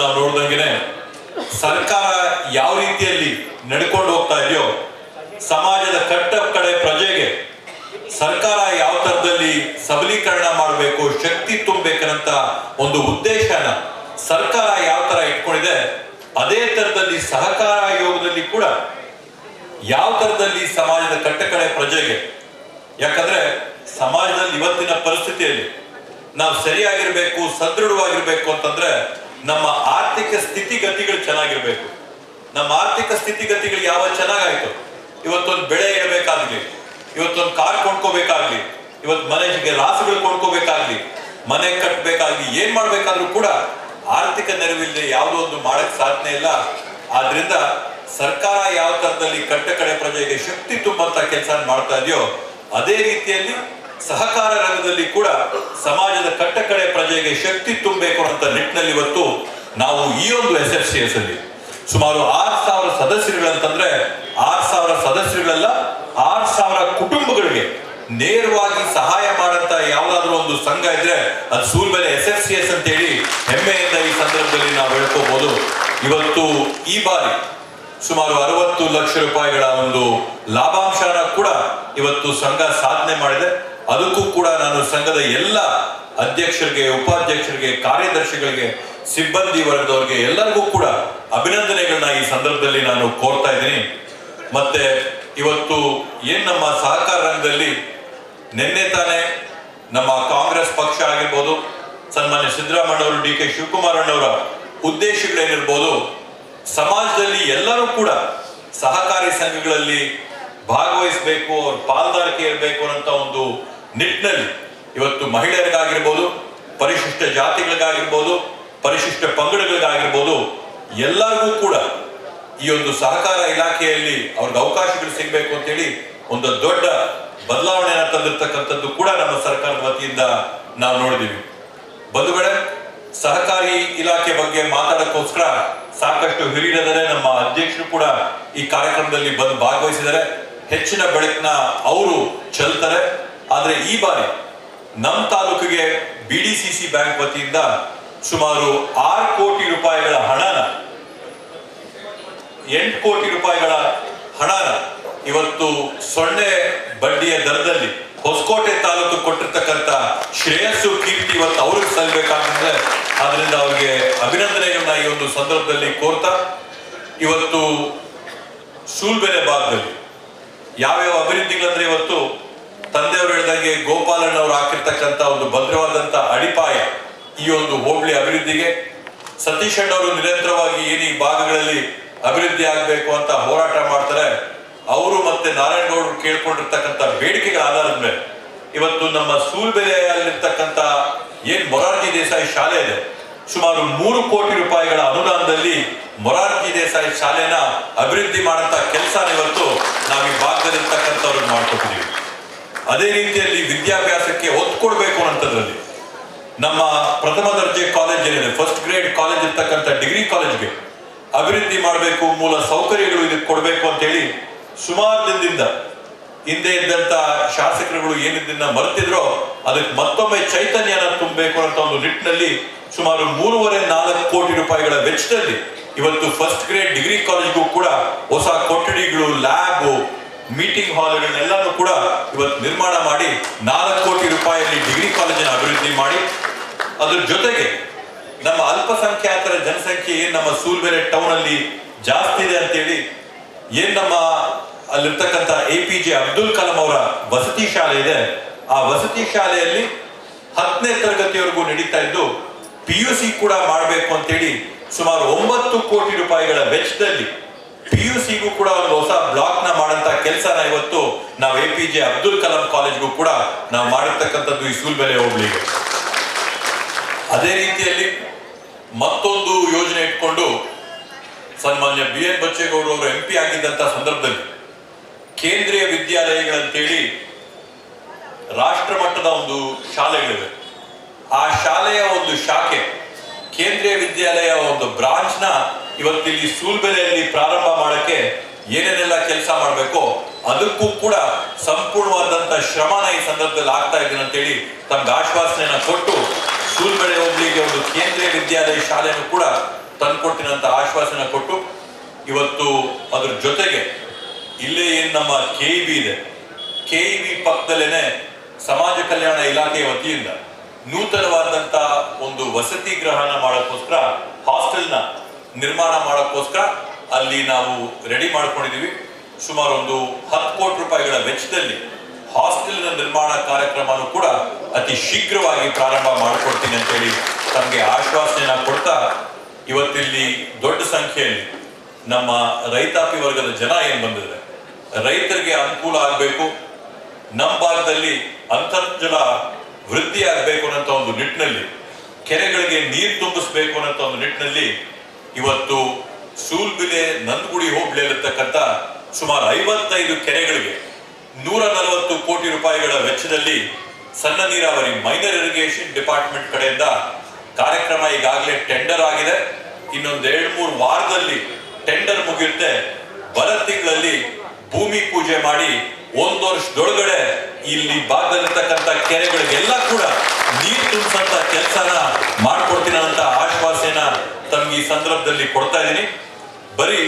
ನಾವು ನೋಡ್ದಂಗೆನೆ ಸರ್ಕಾರ ಯಾವ ರೀತಿಯಲ್ಲಿ ನಡ್ಕೊಂಡು ಹೋಗ್ತಾ ಇದೆಯೋ, ಸಮಾಜದ ಕಟ್ಟ ಕಡೆ ಪ್ರಜೆಗೆ ಸರ್ಕಾರ ಯಾವ ತರದಲ್ಲಿ ಸಬಲೀಕರಣ ಮಾಡಬೇಕು, ಶಕ್ತಿ ತುಂಬಬೇಕಂತ ಒಂದು ಉದ್ದೇಶನ ಸರ್ಕಾರ ಯಾವ ತರ ಇಟ್ಕೊಂಡಿದೆ, ಅದೇ ತರದಲ್ಲಿ ಸಹಕಾರ ಯೋಗದಲ್ಲಿ ಕೂಡ ಯಾವ ತರದಲ್ಲಿ ಸಮಾಜದ ಕಟ್ಟ ಕಡೆ ಪ್ರಜೆಗೆ, ಯಾಕಂದ್ರೆ ಸಮಾಜದಲ್ಲಿ ಇವತ್ತಿನ ಪರಿಸ್ಥಿತಿಯಲ್ಲಿ ನಾವು ಸರಿಯಾಗಿರ್ಬೇಕು, ಸದೃಢವಾಗಿರ್ಬೇಕು ಅಂತಂದ್ರೆ ನಮ್ಮ ಆರ್ಥಿಕ ಸ್ಥಿತಿಗತಿಗಳು ಚೆನ್ನಾಗಿರ್ಬೇಕು. ನಮ್ಮ ಆರ್ಥಿಕ ಸ್ಥಿತಿಗತಿಗಳು ಯಾವ ಚೆನ್ನಾಗಾಯ್ತು? ಇವತ್ತೊಂದು ಬೆಳೆ ಇಡಬೇಕಾಗ್ಲಿ, ಇವತ್ತೊಂದು ಕಾರ್ ಕೊಂಡ್ಕೋಬೇಕಾಗ್ಲಿ, ಇವತ್ತು ಮನೆಗೆ ರಾಸುಗಳು ಕೊಂಡ್ಕೋಬೇಕಾಗ್ಲಿ, ಮನೆ ಕಟ್ಟಬೇಕಾಗ್ಲಿ ಏನ್ ಮಾಡ್ಬೇಕಾದ್ರೂ ಕೂಡ ಆರ್ಥಿಕ ನೆರವಿಲ್ಲದೆ ಯಾವುದೋ ಒಂದು ಮಾಡಕ್ ಸಾಧನೆ ಇಲ್ಲ. ಆದ್ರಿಂದ ಸರ್ಕಾರ ಯಾವ ತರದಲ್ಲಿ ಕಟ್ಟ ಕಡೆ ಪ್ರಜೆಗೆ ಶಕ್ತಿ ತುಂಬಂತ ಕೆಲಸ ಮಾಡ್ತಾ ಇದೆಯೋ, ಅದೇ ರೀತಿಯಲ್ಲಿ ಸಹಕಾರ ರಂಗದಲ್ಲಿ ಕೂಡ ಸಮಾಜದ ಕಟ್ಟಕಡೆ ಪ್ರಜೆಗೆ ಶಕ್ತಿ ತುಂಬಬೇಕು ಅಂತ ನಿಟ್ಟಿನಲ್ಲಿ ಇವತ್ತು ನಾವು ಈ ಒಂದು ಎಸ್ ಎಫ್ ಸಿ ಎಸ್ ಅಲ್ಲಿ ಸುಮಾರು ಆರ್ ಸಾವಿರ ಸದಸ್ಯರುಗಳಂತಂದ್ರೆ ಆರ್ ಸಾವಿರ ಸದಸ್ಯರುಗಳೆಲ್ಲ, ಆರ್ ಸಾವಿರ ಕುಟುಂಬಗಳಿಗೆ ನೇರವಾಗಿ ಸಹಾಯ ಮಾಡಂತ ಯಾವ್ದಾದ್ರು ಒಂದು ಸಂಘ ಇದ್ರೆ ಅದು ಸೂರ್ಬೆಲೆ ಎಸ್ ಎಫ್ ಸಿ ಎಸ್ ಅಂತ ಹೇಳಿ ಹೆಮ್ಮೆಯಿಂದ ಈ ಸಂದರ್ಭದಲ್ಲಿ ನಾವು ಹೇಳ್ಕೋಬಹುದು ಇವತ್ತು ಈ ಬಾರಿ ಸುಮಾರು ಅರವತ್ತು ಲಕ್ಷ ರೂಪಾಯಿಗಳ ಒಂದು ಲಾಭಾಂಶನ ಕೂಡ ಇವತ್ತು ಸಂಘ ಸಾಧನೆ ಮಾಡಿದೆ. ಅದಕ್ಕೂ ಕೂಡ ನಾನು ಸಂಘದ ಎಲ್ಲ ಅಧ್ಯಕ್ಷರಿಗೆ, ಉಪಾಧ್ಯಕ್ಷರಿಗೆ, ಕಾರ್ಯದರ್ಶಿಗಳಿಗೆ, ಸಿಬ್ಬಂದಿ ವರ್ಗದವರಿಗೆ ಎಲ್ಲರಿಗೂ ಕೂಡ ಅಭಿನಂದನೆಗಳನ್ನ ಈ ಸಂದರ್ಭದಲ್ಲಿ ನಾನು ಕೋರ್ತಾ ಇದ್ದೀನಿ. ಮತ್ತೆ ಇವತ್ತು ಏನ್ ನಮ್ಮ ಸಹಕಾರ ರಂಗದಲ್ಲಿ ನಿನ್ನೆ ತಾನೇ ನಮ್ಮ ಕಾಂಗ್ರೆಸ್ ಪಕ್ಷ ಆಗಿರ್ಬೋದು, ಸನ್ಮಾನ್ಯ ಸಿದ್ದರಾಮಯ್ಯ ಅವರು, ಡಿ ಕೆ ಶಿವಕುಮಾರ್ ಅಣ್ಣವರ ಉದ್ದೇಶಗಳೇನಿರ್ಬೋದು, ಸಮಾಜದಲ್ಲಿ ಎಲ್ಲರೂ ಕೂಡ ಸಹಕಾರಿ ಸಂಘಗಳಲ್ಲಿ ಭಾಗವಹಿಸಬೇಕು, ಅವ್ರ ಪಾಲ್ದಾರಿಕೆ ಇರಬೇಕು ಅನ್ನೋ ಒಂದು ನಿಟ್ಟಿನಲ್ಲಿ ಇವತ್ತು ಮಹಿಳೆಯರಿಗಾಗಿರ್ಬೋದು, ಪರಿಶಿಷ್ಟ ಜಾತಿಗಳಿಗಾಗಿರ್ಬೋದು, ಪರಿಶಿಷ್ಟ ಪಂಗಡಗಳಿಗಾಗಿರ್ಬೋದು, ಎಲ್ಲರಿಗೂ ಕೂಡ ಈ ಒಂದು ಸಹಕಾರ ಇಲಾಖೆಯಲ್ಲಿ ಅವ್ರಿಗೆ ಅವಕಾಶಗಳು ಸಿಗಬೇಕು ಅಂತೇಳಿ ಒಂದು ದೊಡ್ಡ ಬದಲಾವಣೆಯನ್ನು ತಂದಿರ್ತಕ್ಕಂಥದ್ದು ಕೂಡ ನಮ್ಮ ಸರ್ಕಾರದ ವತಿಯಿಂದ ನಾವು ನೋಡಿದೀವಿ ಬಂಧುಗಳೇ, ಸಹಕಾರಿ ಇಲಾಖೆ ಬಗ್ಗೆ ಮಾತಾಡೋಕ್ಕೋಸ್ಕರ ಸಾಕಷ್ಟು ಹಿರಿಯರಿದ್ದಾರೆ ನಮ್ಮ ಅಧ್ಯಕ್ಷರು ಕೂಡ ಈ ಕಾರ್ಯಕ್ರಮದಲ್ಲಿ ಬಂದು ಭಾಗವಹಿಸಿದ್ದಾರೆ. ಹೆಚ್ಚಿನ ಬೆಳಕಿನ ಅವರು ಚೆಲ್ತಾರೆ. ಆದರೆ ಈ ಬಾರಿ ನಮ್ಮ ತಾಲೂಕಿಗೆ B D C C bank ವತಿಯಿಂದ ಸುಮಾರು ಆರು ಕೋಟಿ ರೂಪಾಯಿಗಳ ಹಣನ, ಎಂಟು ಕೋಟಿ ರೂಪಾಯಿಗಳ ಹಣನ ಇವತ್ತು ಸೊನ್ನೆ ಬಡ್ಡಿಯ ದರದಲ್ಲಿ ಹೊಸಕೋಟೆ ತಾಲೂಕು ಕೊಟ್ಟಿರ್ತಕ್ಕಂಥ ಶ್ರೇಯಸ್ಸು ಕೀರ್ತಿ ಇವತ್ತು ಅವ್ರಿಗೆ ಸಲ್ಲಬೇಕಾಗ್ತದೆ. ಆದ್ರಿಂದ ಅವ್ರಿಗೆ ಅಭಿನಂದನೆಗಳನ್ನ ಈ ಒಂದು ಸಂದರ್ಭದಲ್ಲಿ ಕೋರ್ತಾ, ಇವತ್ತು ಸೂಲ್ಬೆಲೆ ಭಾಗದಲ್ಲಿ ಯಾವ್ಯಾವ ಅಭಿವೃದ್ಧಿಗಳಂದ್ರೆ ಇವತ್ತು ತಂದೆಯವರು ಹೇಳಿದಂಗೆ ಗೋಪಾಲಣ್ಣ ಅವರು ಹಾಕಿರ್ತಕ್ಕಂಥ ಒಂದು ಭದ್ರವಾದಂತ ಅಡಿಪಾಯ ಈ ಒಂದು ಹೋಬಳಿ ಅಭಿವೃದ್ಧಿಗೆ. ಸತೀಶ್ ಅಣ್ಣವರು ನಿರಂತರವಾಗಿ ಏನು ಭಾಗಗಳಲ್ಲಿ ಅಭಿವೃದ್ಧಿ ಆಗಬೇಕು ಅಂತ ಹೋರಾಟ ಮಾಡ್ತಾರೆ. ಅವರು ಮತ್ತೆ ನಾರಾಯಣಗೌಡರು ಕೇಳ್ಕೊಂಡಿರ್ತಕ್ಕಂಥ ಬೇಡಿಕೆಗಳ ಆಧಾರದ ಮೇಲೆ ಇವತ್ತು ನಮ್ಮ ಸೂಲ್ಬೆಲೆಯಲ್ಲಿರ್ತಕ್ಕಂಥ ಏನ್ ಮೊರಾರ್ಜಿ ದೇಸಾಯಿ ಶಾಲೆ ಇದೆ. ಸುಮಾರು ಮೂರು ಕೋಟಿ ರೂಪಾಯಿಗಳ ಅನುದಾನದಲ್ಲಿ ಮೊರಾರ್ಜಿ ದೇಸಾಯಿ ಶಾಲೆನ ಅಭಿವೃದ್ಧಿ ಮಾಡಂತ ಕೆಲಸ ಇವತ್ತು ನಾವು ಈ ಭಾಗದಲ್ಲಿರ್ತಕ್ಕಂಥವ್ರಿಗೆ ಮಾಡ್ಕೊಟ್ಟಿದ್ದೀವಿ ಅದೇ ರೀತಿಯಲ್ಲಿ ವಿದ್ಯಾಭ್ಯಾಸಕ್ಕೆ ಒತ್ತು ಕೊಡಬೇಕು ಅನ್ನೋಂಥದ್ರಲ್ಲಿ. ನಮ್ಮ ಪ್ರಥಮ ದರ್ಜೆ ಕಾಲೇಜ್ ಏನಿದೆ ಫಸ್ಟ್ ಗ್ರೇಡ್ ಕಾಲೇಜ್ ಇರ್ತಕ್ಕಂಥ ಡಿಗ್ರಿ ಕಾಲೇಜ್ಗೆ ಅಭಿವೃದ್ಧಿ ಮಾಡಬೇಕು, ಮೂಲ ಸೌಕರ್ಯಗಳು ಇದಕ್ಕೆ ಕೊಡಬೇಕು ಅಂತ ಹೇಳಿ ಸುಮಾರು ದಿನದಿಂದ ಹಿಂದೆ ಇದ್ದಂತ ಶಾಸಕರುಗಳು ಏನಿದ್ದನ್ನ ಮರೆತಿದ್ರೋ ಅದಕ್ಕೆ ಮತ್ತೊಮ್ಮೆ ಚೈತನ್ಯನ ತುಂಬಬೇಕು ಅಂತ ಒಂದು ನಿಟ್ಟಿನಲ್ಲಿ ಸುಮಾರು ಮೂರುವರೆ ನಾಲ್ಕು ಕೋಟಿ ರೂಪಾಯಿಗಳ ವೆಚ್ಚದಲ್ಲಿ ಇವತ್ತು ಫಸ್ಟ್ ಗ್ರೇಡ್ ಡಿಗ್ರಿ ಕಾಲೇಜ್ಗೂ ಕೂಡ ಹೊಸ ಕೊಠಡಿಗಳು ಲ್ಯಾಬ್ ಮೀಟಿಂಗ್ ಹಾಲ್ಗಳನ್ನೆಲ್ಲನೂ ಕೂಡ ಇವತ್ತು ನಿರ್ಮಾಣ ಮಾಡಿ ನಾಲ್ಕು ಕೋಟಿ ರೂಪಾಯಿಯಲ್ಲಿ ಡಿಗ್ರಿ ಕಾಲೇಜನ್ನು ಅಭಿವೃದ್ಧಿ ಮಾಡಿ. ಅದ್ರ ಜೊತೆಗೆ ನಮ್ಮ ಅಲ್ಪಸಂಖ್ಯಾತರ ಜನಸಂಖ್ಯೆ ಏನು ನಮ್ಮ ಸೂಲ್ಬೆರೆ ಟೌನ್ ಅಲ್ಲಿ ಜಾಸ್ತಿ ಇದೆ ಅಂತೇಳಿ ಏನ್ ನಮ್ಮ ಅಲ್ಲಿರ್ತಕ್ಕಂಥ A P J Abdul Kalam ಅವರ ವಸತಿ ಶಾಲೆ ಇದೆ. ಆ ವಸತಿ ಶಾಲೆಯಲ್ಲಿ ಹತ್ತನೇ ತರಗತಿವರೆಗೂ ನಡೀತಾ ಇದ್ದು ಪಿ ಯು ಸಿ ಕೂಡ ಮಾಡಬೇಕು ಅಂತೇಳಿ ಸುಮಾರು ಒಂಬತ್ತು ಕೋಟಿ ರೂಪಾಯಿಗಳ ವೆಚ್ಚದಲ್ಲಿ ಪಿ ಯು ಸಿಗೂ ಕೂಡ ಒಂದು ಹೊಸ ಬ್ಲಾಕ್ನ ಮಾಡಂತ ಕೆಲಸನ ಇವತ್ತು ನಾವು A P J Abdul Kalam ಕಾಲೇಜ್ಗೂ ಕೂಡ ನಾವು ಮಾಡಿರ್ತಕ್ಕಂಥದ್ದು ಈ ಸೂಲ್ಬೆಲೆ ಹೋಗ್ಲಿಗೆ ಅದೇ ರೀತಿಯಲ್ಲಿ ಮತ್ತೊಂದು ಯೋಜನೆ ಇಟ್ಕೊಂಡು ಸನ್ಮಾನ್ಯ ಬಿ ಎನ್ ಬಚ್ಚೇಗೌಡ ಅವರು ಎಂ ಪಿ ಆಗಿದ್ದಂತ ಸಂದರ್ಭದಲ್ಲಿ ಕೇಂದ್ರೀಯ ವಿದ್ಯಾಲಯಗಳಂತೇಳಿ ರಾಷ್ಟ್ರ ಮಟ್ಟದ ಒಂದು ಶಾಲೆಗಳಿವೆ. ಆ ಶಾಲೆಯ ಒಂದು ಶಾಖೆ, ಕೇಂದ್ರೀಯ ವಿದ್ಯಾಲಯ ಒಂದು ಬ್ರಾಂಚ್ನ ಇವತ್ತಿಲ್ಲಿ ಸೂಲ್ಬೆಲೆಯಲ್ಲಿ ಪ್ರಾರಂಭ ಮಾಡಕ್ಕೆ ಏನೇನೆಲ್ಲ ಕೆಲಸ ಮಾಡಬೇಕು ಅದಕ್ಕೂ ಕೂಡ ಸಂಪೂರ್ಣವಾದಂತ ಶ್ರಮನ ಈ ಸಂದರ್ಭದಲ್ಲಿ ಆಗ್ತಾ ಇದ್ದೀನಿ ಅಂತೇಳಿ ತಮ್ಗೆ ಆಶ್ವಾಸನೆಯನ್ನು ಕೊಟ್ಟು ಸೂಲ್ಬೆಳೆ ಹೋಗ್ಲಿಗೆ ಒಂದು ಕೇಂದ್ರೀಯ ವಿದ್ಯಾಲಯ ಶಾಲೆಯನ್ನು ಕೂಡ ತಂದ್ಕೊಡ್ತೀನಿ ಅಂತ ಆಶ್ವಾಸನೆ ಕೊಟ್ಟು ಇವತ್ತು ಅದ್ರ ಜೊತೆಗೆ ಇಲ್ಲೇ ಏನು ನಮ್ಮ ಕೆ ಬಿ ಇದೆ. ಕೆ ಬಿ ಪಕ್ಕದಲ್ಲೇನೆ ಸಮಾಜ ಕಲ್ಯಾಣ ಇಲಾಖೆಯ ವತಿಯಿಂದ ನೂತನವಾದಂತ ಒಂದು ವಸತಿ ಗ್ರಹಣ ಮಾಡೋಕ್ಕೋಸ್ಕರ ಹಾಸ್ಟೆಲ್ನ ನಿರ್ಮಾಣ ಮಾಡೋಕ್ಕೋಸ್ಕರ ಅಲ್ಲಿ ನಾವು ರೆಡಿ ಮಾಡ್ಕೊಂಡಿದೀವಿ ಸುಮಾರು ಒಂದು ಹತ್ತು ಕೋಟಿ ರೂಪಾಯಿಗಳ ವೆಚ್ಚದಲ್ಲಿ ಹಾಸ್ಟೆಲ್ನ ನಿರ್ಮಾಣ ಕಾರ್ಯಕ್ರಮನೂ ಕೂಡ ಅತಿ ಶೀಘ್ರವಾಗಿ ಪ್ರಾರಂಭ ಮಾಡಿಕೊಡ್ತೀನಿ ಅಂತೇಳಿ ತಮಗೆ ಆಶ್ವಾಸನೆಯನ್ನ ಕೊಡ್ತಾ, ಇವತ್ತಿಲ್ಲಿ ದೊಡ್ಡ ಸಂಖ್ಯೆಯಲ್ಲಿ ನಮ್ಮ ರೈತಾಪಿ ವರ್ಗದ ಜನ ಏನು ಬಂದಿದೆ ರೈತರಿಗೆ ಅನುಕೂಲ ಆಗಬೇಕು. ನಮ್ಮ ಭಾಗದಲ್ಲಿ ಅಂತರ್ಜಲ ವೃದ್ಧಿ ಆಗಬೇಕು ಅನ್ನೋ ಒಂದು ನಿಟ್ಟಿನಲ್ಲಿ, ಕೆರೆಗಳಿಗೆ ನೀರು ತುಂಬಿಸ್ಬೇಕು ಅನ್ನೋ ಒಂದು ನಿಟ್ಟಿನಲ್ಲಿ ಇವತ್ತು ಸೂಲ್ಬಿಲೆ ನಂದಗುಡಿ ಹೋಬಳಿಯಲ್ಲಿರ್ತಕ್ಕಂಥ ಸುಮಾರು ಐವತ್ತೈದು ಕೆರೆಗಳಿಗೆ ನೂರ ನಲವತ್ತು ಕೋಟಿ ರೂಪಾಯಿಗಳ ವೆಚ್ಚದಲ್ಲಿ ಸಣ್ಣ ನೀರಾವರಿ ಮೈನರ್ ಇರಿಗೇಷನ್ ಡಿಪಾರ್ಟ್ಮೆಂಟ್ ಕಡೆಯಿಂದ ಕಾರ್ಯಕ್ರಮ ಈಗಾಗಲೇ ಟೆಂಡರ್ ಆಗಿದೆ. ಇನ್ನೊಂದು ಎರಡು ಮೂರು ವಾರದಲ್ಲಿ ಟೆಂಡರ್ ಮುಗಿಯುತ್ತೆ. ಬರ ತಿಂಗಳಲ್ಲಿ ಭೂಮಿ ಪೂಜೆ ಮಾಡಿ ಒಂದು ವರ್ಷದೊಳಗಡೆ ಇಲ್ಲಿ ಭಾಗದಲ್ಲಿರ್ತಕ್ಕಂಥ ಕೆರೆಗಳಿಗೆಲ್ಲ ಕೂಡ ನೀರು ತುಂಬಿಸಂತ ಕೆಲಸನ ಮಾಡ್ಕೊಡ್ತೀನ ಅಂತ ಆಶ್ವಾಸನ ತಮ್ಗೆ ಈ ಸಂದರ್ಭದಲ್ಲಿ ಕೊಡ್ತಾ ಇದ್ದೀನಿ. ಬರೀ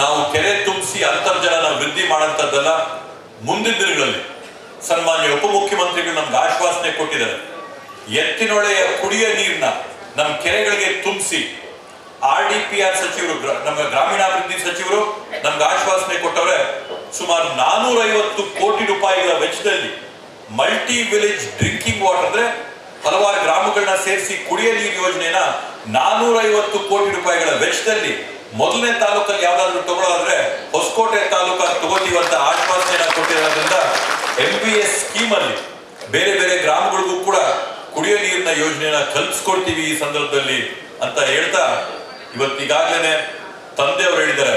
ನಾವು ಕೆರೆ ತುಂಬಿಸಿ ಅಂತರ್ಜಲನ ವೃದ್ಧಿ ಮಾಡಂತದ್ದಲ್ಲ, ಮುಂದಿನ ದಿನಗಳಲ್ಲಿ ಸನ್ಮಾನ್ಯ ಉಪಮುಖ್ಯಮಂತ್ರಿಗಳು ನಮ್ಗೆ ಆಶ್ವಾಸನೆ ಕೊಟ್ಟಿದ್ದಾರೆ. ಎತ್ತಿನೊಳೆಯ ಕುಡಿಯ ನೀರನ್ನ ನಮ್ಮ ಕೆರೆಗಳಿಗೆ ತುಂಬಿಸಿ ಆರ್ ಡಿ ಪಿ ಆರ್ ಸಚಿವರು ನಮ್ಮ ಗ್ರಾಮೀಣಾಭಿವೃದ್ಧಿ ಸಚಿವರು ನಮ್ಗೆ ಆಶ್ವಾಸನೆ ಕೊಟ್ಟವ್ರೆ ಸುಮಾರು ನಾನೂರ ಐವತ್ತು ಕೋಟಿ ರೂಪಾಯಿಗಳ ವೆಚ್ಚದಲ್ಲಿ ಮಲ್ಟಿ ವಿಲೇಜ್ ಡ್ರಿಂಕಿಂಗ್ ವಾಟರ್ ಅಂದ್ರೆ ಹಲವಾರು ಗ್ರಾಮಗಳನ್ನ ಸೇರಿಸಿ ಕುಡಿಯ ನೀರು ಯೋಜನೆನ ನಾನೂರ ಐವತ್ತು ಕೋಟಿ ರೂಪಾಯಿಗಳ ವೆಚ್ಚದಲ್ಲಿ ಮೊದಲನೇ ತಾಲೂಕಲ್ಲಿ ಯಾವ್ದಾದ್ರು ತಗೊಳ್ಳೋದ್ರೆ ಹೊಸಕೋಟೆ ತಾಲೂಕಲ್ಲಿ ತಗೋತೀವಿ ಅಂತ ಆಶ್ವಾಸನೆಯನ್ನ ಕೊಟ್ಟಿರೋದ್ರಿಂದ ಎಂ ಬಿ ಎಸ್ ಸ್ಕೀಮ್ ಅಲ್ಲಿ ಬೇರೆ ಬೇರೆ ಗ್ರಾಮಗಳಿಗೂ ಕೂಡ ಕುಡಿಯೋ ನೀರಿನ ಯೋಜನೆಯನ್ನ ಕಲ್ಪಿಸ್ಕೊಡ್ತೀವಿ ಈ ಸಂದರ್ಭದಲ್ಲಿ ಅಂತ ಹೇಳ್ತಾ ಇವತ್ತಿಗಾಗಲೇ ತಂದೆಯವರು ಹೇಳಿದ್ದಾರೆ.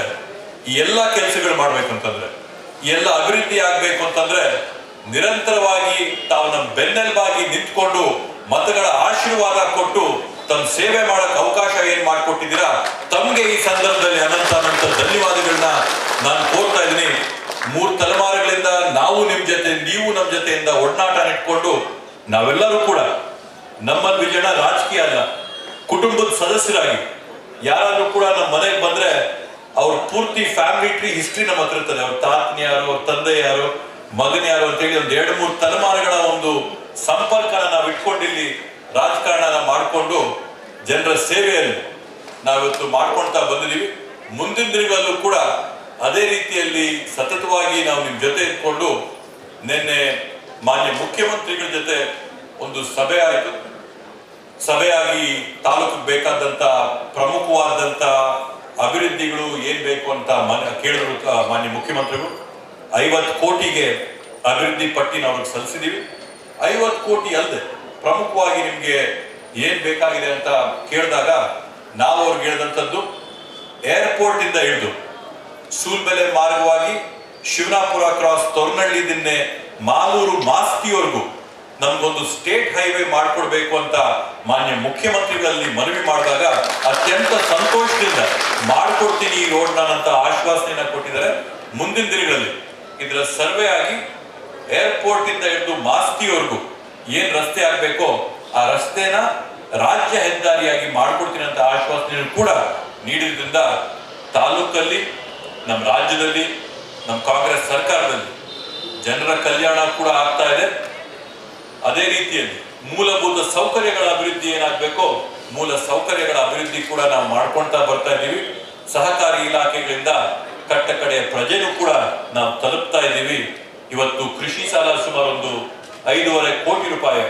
ಈ ಎಲ್ಲ ಕೆಲಸಗಳು ಮಾಡ್ಬೇಕಂತಂದ್ರೆ ಎಲ್ಲ ಅಭಿವೃದ್ಧಿ ಆಗ್ಬೇಕು ಅಂತಂದ್ರೆ ನಿರಂತರವಾಗಿ ತಾವು ನಮ್ಮ ಬೆನ್ನೆಲುಬಾಗಿ ನಿಂತ್ಕೊಂಡು ಮತಗಳ ಆಶೀರ್ವಾದ ಕೊಟ್ಟು ತಮ್ಮ ಸೇವೆ ಮಾಡಕ್ ಅವಕಾಶ ಏನ್ ಮಾಡ್ಕೊಟ್ಟಿದ್ದೀರಾ? ತಮ್ಗೆ ಈ ಸಂದರ್ಭದಲ್ಲಿ ಅನಂತ ಅನಂತ ಧನ್ಯವಾದಗಳನ್ನ ನಾನು ಕೋರ್ತಾ ಇದ್ದೀನಿ. ಮೂರ್ ತಲೆಮಾರುಗಳಿಂದ ನಾವು ನಿಮ್ ಜೊತೆ, ನೀವು ನಮ್ ಜೊತೆಯಿಂದ ಒಡನಾಟ ಇಟ್ಕೊಂಡು ನಾವೆಲ್ಲರೂ ಕೂಡ ನಮ್ಮ ವಿಜಯ ರಾಜಕೀಯ ಅಲ್ಲ, ಕುಟುಂಬದ ಸದಸ್ಯರಾಗಿ, ಯಾರಾದ್ರೂ ನಮ್ಮ ಅವ್ರ ಪೂರ್ತಿ ಫ್ಯಾಮಿಲಿ ಟ್ರೀ ಹಿಸ್ಟ್ರಿ ನಮ್ಮ ಹತ್ರ ಇರ್ತದೆ. ಅವ್ರ ತಾತನ ಯಾರು, ಅವ್ರ ತಂದೆ ಯಾರು, ಮಗನ ಯಾರು ಅಂತೇಳಿ ಒಂದು ಎರಡು ಮೂರು ತಲೆಮಾರುಗಳ ಒಂದು ಸಂಪರ್ಕನ ನಾವು ಇಟ್ಕೊಂಡು ಇಲ್ಲಿ ರಾಜಕಾರಣನ ಮಾಡಿಕೊಂಡು ಜನರ ಸೇವೆಯನ್ನು ನಾವಿವತ್ತು ಮಾಡ್ಕೊಳ್ತಾ ಬಂದಿದೀವಿ ಮುಂದಿನ ದಿನಗಳಲ್ಲೂ ಕೂಡ ಅದೇ ರೀತಿಯಲ್ಲಿ ಸತತವಾಗಿ ನಾವು ನಿಮ್ಮ ಜೊತೆ ಇಟ್ಕೊಂಡು ನಿನ್ನೆ ಮಾನ್ಯ ಮುಖ್ಯಮಂತ್ರಿಗಳ ಜೊತೆ ಒಂದು ಸಭೆ ಆಯಿತು. ಸಭೆಯಾಗಿ ತಾಲೂಕು ಬೇಕಾದಂಥ ಪ್ರಮುಖವಾದಂತ ಅಭಿವೃದ್ಧಿಗಳು ಏನ್ ಬೇಕು ಅಂತ ಕೇಳಿದ್ರು ಮಾನ್ಯ ಮುಖ್ಯಮಂತ್ರಿಗಳು. ಐವತ್ತು ಕೋಟಿಗೆ ಅಭಿವೃದ್ಧಿ ಪಟ್ಟಿನ ಅವ್ರಿಗೆ ಸಲ್ಲಿಸಿದೀವಿ. ಐವತ್ತು ಕೋಟಿ ಅಲ್ಲದೆ ಪ್ರಮುಖವಾಗಿ ನಿಮ್ಗೆ ಏನ್ ಬೇಕಾಗಿದೆ ಅಂತ ಕೇಳಿದಾಗ ನಾವು ಅವ್ರಿಗೆ ಹೇಳಿದಂಥದ್ದು ಏರ್ಪೋರ್ಟ್ ಇಂದ ಹಿಡಿದು ಸೂಲ್ಬೆಲೆ ಮಾರ್ಗವಾಗಿ ಶಿವನಾಪುರ ಕ್ರಾಸ್ ತೊರ್ನಳ್ಳಿ ದಿನ್ನೆ ಮಾಲೂರು ಮಾಸ್ತಿವರೆಗೂ ನಮ್ಗೊಂದು ಸ್ಟೇಟ್ ಹೈವೇ ಮಾಡಿಕೊಡ್ಬೇಕು ಅಂತ ಮಾನ್ಯ ಮುಖ್ಯಮಂತ್ರಿಗಳಲ್ಲಿ ಮನವಿ ಮಾಡಿದಾಗ ಅತ್ಯಂತ ಸಂತೋಷದಿಂದ ಮಾಡಿಕೊಡ್ತೀನಿ ಈ ರೋಡ್ ಅಂತ ಆಶ್ವಾಸನೆಯನ್ನ ಕೊಟ್ಟಿದ್ದಾರೆ ಮುಂದಿನ ದಿನಗಳಲ್ಲಿ. ಇದರ ಸರ್ವೆ ಆಗಿ ಏರ್ಪೋರ್ಟ್ ಇಂದ ಹಿಡಿದು ಮಾಸ್ತಿವರೆಗೂ ಏನ್ ರಸ್ತೆ ಆಗ್ಬೇಕೋ ಆ ರಸ್ತೆನ ರಾಜ್ಯ ಹೆದ್ದಾರಿಯಾಗಿ ಮಾಡಿಕೊಡ್ತೀನಿ ಅಂತ ಆಶ್ವಾಸನೆ ಕೂಡ ನೀಡಿದ್ರಿಂದ ತಾಲೂಕಲ್ಲಿ ನಮ್ಮ ರಾಜ್ಯದಲ್ಲಿ ನಮ್ಮ ಕಾಂಗ್ರೆಸ್ ಸರ್ಕಾರದಲ್ಲಿ ಜನರ ಕಲ್ಯಾಣ ಕೂಡ ಆಗ್ತಾ ಇದೆ. ಅದೇ ರೀತಿಯಲ್ಲಿ ಮೂಲಭೂತ ಸೌಕರ್ಯಗಳ ಅಭಿವೃದ್ಧಿ ಏನಾಗಬೇಕೋ ಮೂಲ ಸೌಕರ್ಯಗಳ ಅಭಿವೃದ್ಧಿ ಕೂಡ ನಾವು ಮಾಡ್ಕೊಳ್ತಾ ಬರ್ತಾ ಇದ್ದೀವಿ. ಸಹಕಾರಿ ಇಲಾಖೆಗಳಿಂದ ಕಟ್ಟ ಕಡೆಯ ಪ್ರಜೆನೂ ಕೂಡ ನಾವು ತಲುಪ್ತಾ ಇದ್ದೀವಿ. ಇವತ್ತು ಕೃಷಿ ಸಾಲ ಸುಮಾರು ಒಂದು ಐದೂವರೆ ಕೋಟಿ ರೂಪಾಯಿ.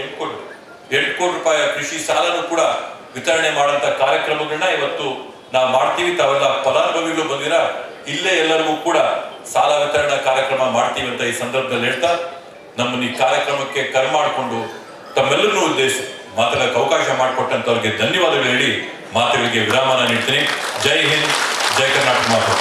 ಎಂಟು ಕೋಟಿ. ಎಂಟು ಕೋಟಿ ರೂಪಾಯಿ ಕೃಷಿ ಸಾಲನು ಕೂಡ ವಿತರಣೆ ಮಾಡುವಂತ ಕಾರ್ಯಕ್ರಮಗಳನ್ನ ಇವತ್ತು ನಾವು ಮಾಡ್ತೀವಿ. ತಾವೆಲ್ಲ ಫಲಾನುಭವಿಗಳು ಬಂದಿರ? ಇಲ್ಲೇ ಎಲ್ಲರಿಗೂ ಕೂಡ ಸಾಲ ವಿತರಣಾ ಕಾರ್ಯಕ್ರಮ ಮಾಡ್ತೀವಿ ಅಂತ ಈ ಸಂದರ್ಭದಲ್ಲಿ ಹೇಳ್ತಾ, ನಮ್ಮನ್ನು ಈ ಕಾರ್ಯಕ್ರಮಕ್ಕೆ ಕರೆ ಮಾಡಿಕೊಂಡು ತಮ್ಮೆಲ್ಲರನ್ನೂ ಉದ್ದೇಶ ಮಾತಾಡಕ್ಕೆ ಅವಕಾಶ ಮಾಡಿಕೊಟ್ಟಂತವ್ರಿಗೆ ಧನ್ಯವಾದಗಳು ಹೇಳಿ ಮಾತುಗಳಿಗೆ ವಿರಾಮನ ನೀಡ್ತೀನಿ. ಜೈ ಹಿಂದ್, ಜೈ ಕರ್ನಾಟಕ ಮಾತು.